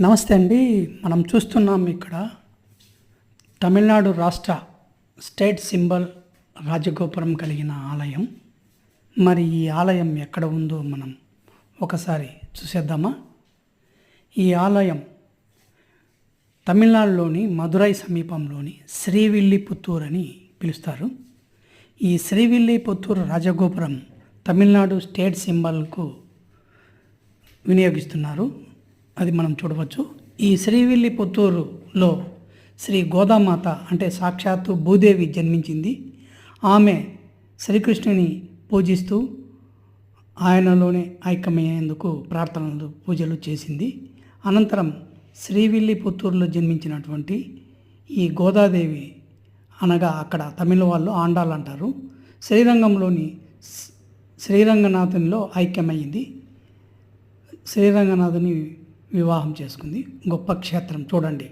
నమస్తే అండి. మనం చూస్తున్నాం ఇక్కడ తమిళనాడు రాష్ట్ర స్టేట్ సింబల్ రాజగోపురం కలిగిన ఆలయం. మరి ఈ ఆలయం ఎక్కడ ఉందో మనం ఒకసారి చూసేద్దామా? ఈ ఆలయం తమిళనాడులోని మదురై సమీపంలోని శ్రీవిల్లిపుత్తూర్ అని పిలుస్తారు. ఈ శ్రీవిల్లిపుత్తూరు రాజగోపురం తమిళనాడు స్టేట్ సింబల్కు వినియోగిస్తున్నారు. అది మనం చూడవచ్చు. ఈ శ్రీవిల్లి పుత్తూరులో శ్రీ గోదామాత అంటే సాక్షాత్తు భూదేవి జన్మించింది. ఆమె శ్రీకృష్ణుని పూజిస్తూ ఆయనలోనే ఐక్యమయ్యేందుకు ప్రార్థనలు పూజలు చేసింది. అనంతరం శ్రీవిల్లి పుత్తూరులో జన్మించినటువంటి ఈ గోదాదేవి అనగా అక్కడ తమిళ వాళ్ళు ఆండాలు అంటారు. శ్రీరంగంలోని శ్రీరంగనాథునిలో ఐక్యమైంది శ్రీరంగనాథుని వివాహం చేసుకుంది. గొప్ప క్షేత్రం. చూడండి.